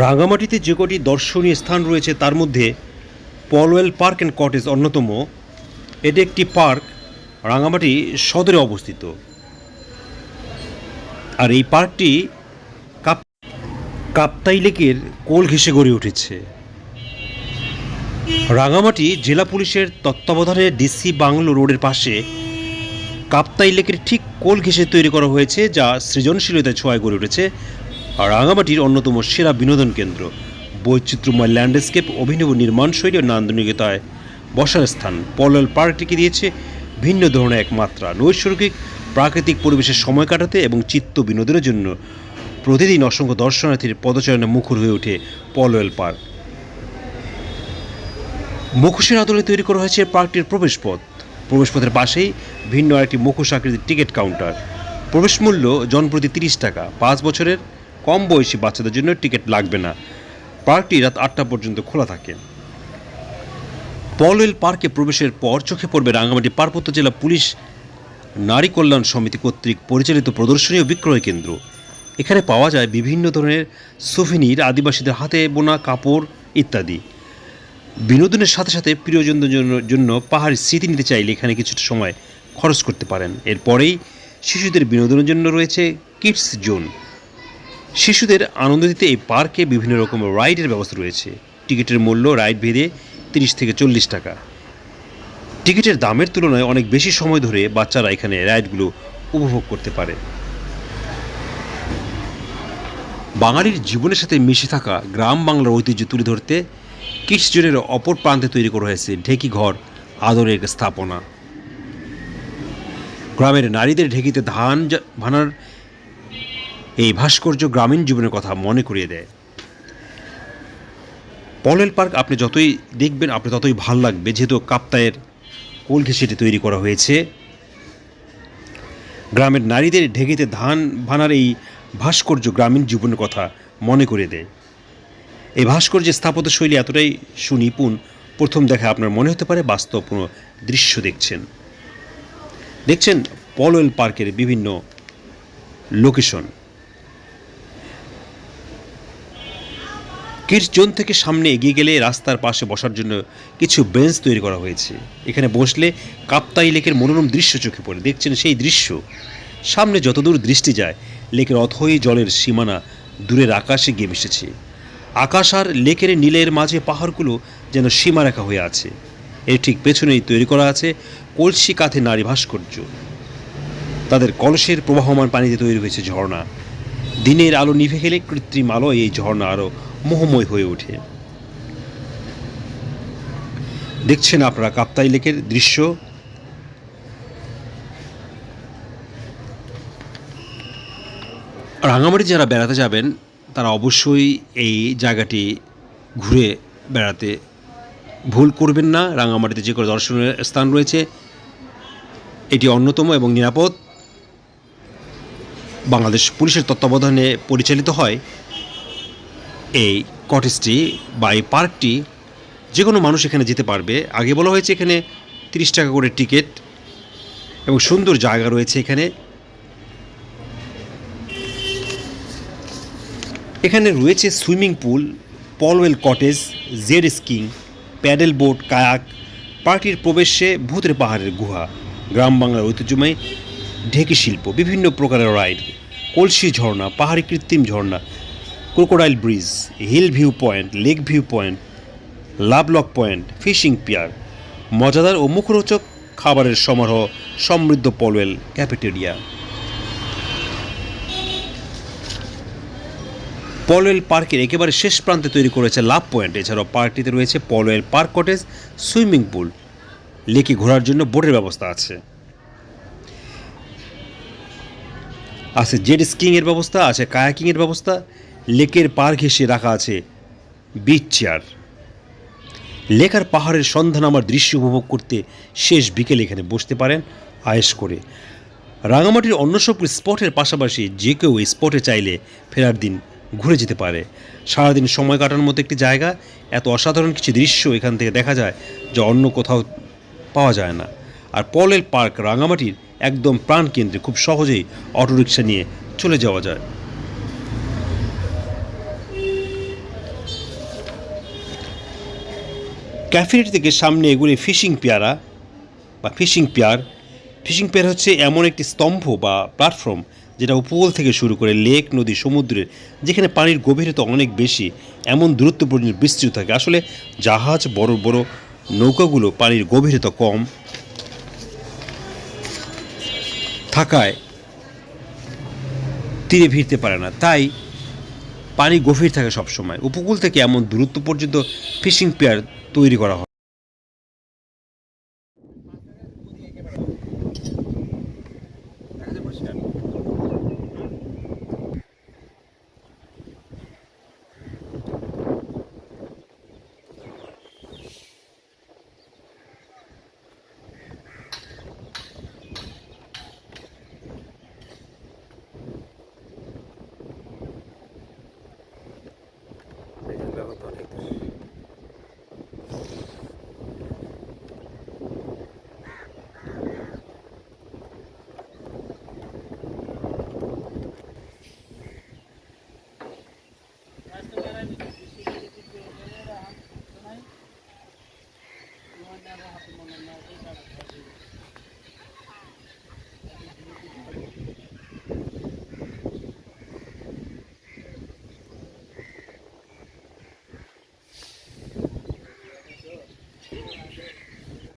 রাঙামাটিতে যে কটি দর্শনীয় স্থান রয়েছে তার মধ্যে পলওয়েল পার্ক অ্যান্ড কটেজ অন্যতম। এটি একটি পার্ক রাঙামাটি সদরে অবস্থিত। আর এই পার্কটি কাপ, কাপ্তাই লেকের কোল ঘেঁষে গড়ে উঠেছে। রাঙামাটি জেলা পুলিশের তত্ত্বাবধানে ডিসি বাংলো রোডের পাশে কাপ্তাই লেকের ঠিক কোল ঘেঁষে তৈরি করা হয়েছে, যা সৃজনশীলতার ছোঁয়ায় গড়ে উঠেছে। আর রাঙামাটির অন্যতম সেরা বিনোদন কেন্দ্র। বৈচিত্র্যময় ল্যান্ডস্কেপ, অভিনব নির্মাণ শৈলী ও নান্দনিকতায় বসার স্থান পলল পার্কটিকে দিয়েছে ভিন্ন ধরনের এক মাত্রা। নৈসর্গিক, প্রাকৃতিক পরিবেশে সময় কাটাতে এবং চিত্ত বিনোদনের জন্য প্রতিদিন অসংখ্য দর্শনার্থীর পদচারণে মুখর হয়ে ওঠে পলওয়েল পার্ক। মুখোশের আদলে তৈরি করা হয়েছে পার্কটির প্রবেশপথ। প্রবেশপথের পাশেই ভিন্ন আরেকটি মুখোশ আকৃতির টিকিট কাউন্টার। প্রবেশ মূল্য জনপ্রতি তিরিশ টাকা। পাঁচ বছরের কম বয়সী বাচ্চাদের জন্য টিকিট লাগবে না। পার্কটি রাত আটটা পর্যন্ত খোলা থাকে। পলওয়েল পার্কে প্রবেশের পর চোখে পড়বে রাঙ্গামাটি পার্বত্য জেলা পুলিশ নারী কল্যাণ সমিতি কর্তৃক পরিচালিত প্রদর্শনী ও বিক্রয় কেন্দ্র। এখানে পাওয়া যায় বিভিন্ন ধরনের সুভিনির, আদিবাসীদের হাতে বোনা, কাপড় ইত্যাদি। বিনোদনের সাথে সাথে প্রিয়জনদের জন্য জন্য পাহাড়ি স্মৃতি নিতে চাইলে এখানে কিছুটা সময় খরচ করতে পারেন। এরপরেই শিশুদের বিনোদনের জন্য রয়েছে কিডস জোন। শিশুদের আনন্দ দিতে এই পার্কে বিভিন্ন রকম রাইডের ব্যবস্থা রয়েছে। টিকিটের মূল্য রাইড ভেদে তিরিশ থেকে চল্লিশ টাকা। টিকিটের দামের তুলনায় অনেক বেশি সময় ধরে বাচ্চারা এখানে রাইডগুলো উপভোগ করতে পারে। বাঙালির জীবনের সাথে মিশে থাকা গ্রাম বাংলার ঐতিহ্য তুলে ধরতে কিটসজনের অপর প্রান্তে তৈরি করা হয়েছে ঢেকি ঘর, আদরের স্থাপনা। গ্রামের নারীদের ঢেকিতে ধান ভানার এই ভাস্কর্য গ্রামীণ জীবনের কথা মনে করিয়ে দেয়। পলেল পার্ক আপনি যতই দেখবেন, আপনি ততই ভালো লাগবে। যেহেতু কাপ্তায়ের কোল ঘেঁষেটি তৈরি করা হয়েছে। গ্রামের নারীদের ঢেকিতে ধান ভানার এই ভাস্কর্য গ্রামীণ জীবনের কথা মনে করে দেয়। এই ভাস্কর্যের স্থাপত্য শৈলী এতটাই সুনিপুণ, প্রথম দেখা আপনার মনে হতে পারে বাস্তব কোনো দৃশ্য দেখছেন। দেখছেন পলওয়েল পার্কের বিভিন্ন লোকেশন। কিডস জোন থেকে সামনে এগিয়ে গেলে রাস্তার পাশে বসার জন্য কিছু বেঞ্চ তৈরি করা হয়েছে। এখানে বসলে কাপ্তাই লেকের মনোরম দৃশ্য চোখে পড়ে। দেখছেন সেই দৃশ্য। সামনে যতদূর দৃষ্টি যায়, লেকের অথই জলের সীমানা দূরের আকাশে গিয়ে মিশেছে। আকাশ আর লেকের নীলের মাঝে পাহাড়গুলো যেন সীমারেখা হয়ে আছে। এর ঠিক পেছনেই তৈরি করা আছে কলসি কাঁথে নারী ভাস্কর্য। তাদের কলসের প্রবাহমান পানিতে তৈরি হয়েছে ঝর্ণা। দিনের আলো নিভে গেলে কৃত্রিম আলো এই ঝর্ণা আরও মোহময় হয়ে ওঠে। দেখছেন আপনারা কাপ্তাই লেকের দৃশ্য? রাঙামাটি যারা বেড়াতে যাবেন, তারা অবশ্যই এই জায়গাটি ঘুরে বেড়াতে ভুল করবেন না। রাঙামাটিতে যে কোনো দর্শনীয় স্থান রয়েছে, এটি অন্যতম এবং নিরাপদ। বাংলাদেশ পুলিশের তত্ত্বাবধানে পরিচালিত হয়। এই কটেজটি বা এই পার্কটি যে কোনো মানুষ এখানে যেতে পারবে। আগে বলা হয়েছে এখানে তিরিশ টাকা করে টিকিট এবং সুন্দর জায়গা রয়েছে এখানে। এখানে রয়েছে swimming pool, Polwel cottage, jet skiing, paddle boat, kayak, পার্কটির প্রবেশে ভূতের পাহাড়ের গুহা, গ্রাম বাংলার ঐতিহ্যময় ঢেকি শিল্প, বিভিন্ন প্রকারের রাইড, কলসি ঝর্ণা, পাহাড়ি কৃত্রিম ঝর্ণা crocodile bridge hill view point lake view point lovelock point fishing pier মজাদার ও মুখরোচক খাবারের সমারোহ, সমৃদ্ধ পলওয়েল ক্যাফেটেরিয়া পলওয়েল পার্কের একেবারে শেষ প্রান্তে তৈরি করেছে লাভ পয়েন্ট। এছাড়াও পার্কটিতে রয়েছে Polwel park cottage, swimming pool. লেকে ঘোরার জন্য বোটের ব্যবস্থা আছে। আছে জেড স্কিংয়ের ব্যবস্থা, আছে কায়াকিংয়ের ব্যবস্থা লেকের পার ঘেঁষে রাখা আছে বিচ চেয়ার লেখার পাহাড়ের সন্ধান আমার দৃশ্য উপভোগ করতে শেষ বিকেলে এখানে বসতে পারেন আয়েস করে। রাঙামাটির অন্য সব স্পটের পাশাপাশি যে কেউ স্পটে চাইলে ফেরার দিন ঘুরে যেতে পারে। সারাদিন সময় কাটানোর মতো একটি জায়গা, এত অসাধারণ কিছু দৃশ্য এখান থেকে দেখা যায় যা অন্য কোথাও পাওয়া যায় না। আর পলেল পার্ক রাঙামাটির একদম প্রাণকেন্দ্রে খুব সহজেই অটোরিকশা নিয়ে চলে যাওয়া যায়। ক্যাফেটি থেকে সামনে এগুলি ফিশিং পেয়ারা বা ফিশিং পেয়ার। ফিশিং পেয়ার হচ্ছে এমন একটি স্তম্ভ বা প্ল্যাটফর্ম যেটা উপকূল থেকে শুরু করে লেক, নদী, সমুদ্রের যেখানে পানির গভীরতা অনেক বেশি, এমন দূরত্ব পর্যন্ত বিস্তৃত থাকে। আসলে জাহাজ, বড় বড় নৌকাগুলো পানির গভীরতা কম থাকায় তীরে ভিড়তে পারে না। তাই পানি গভীর থাকে সবসময়। উপকূল থেকে এমন দূরত্ব পর্যন্ত ফিশিং পেয়ার তৈরি করা হয়।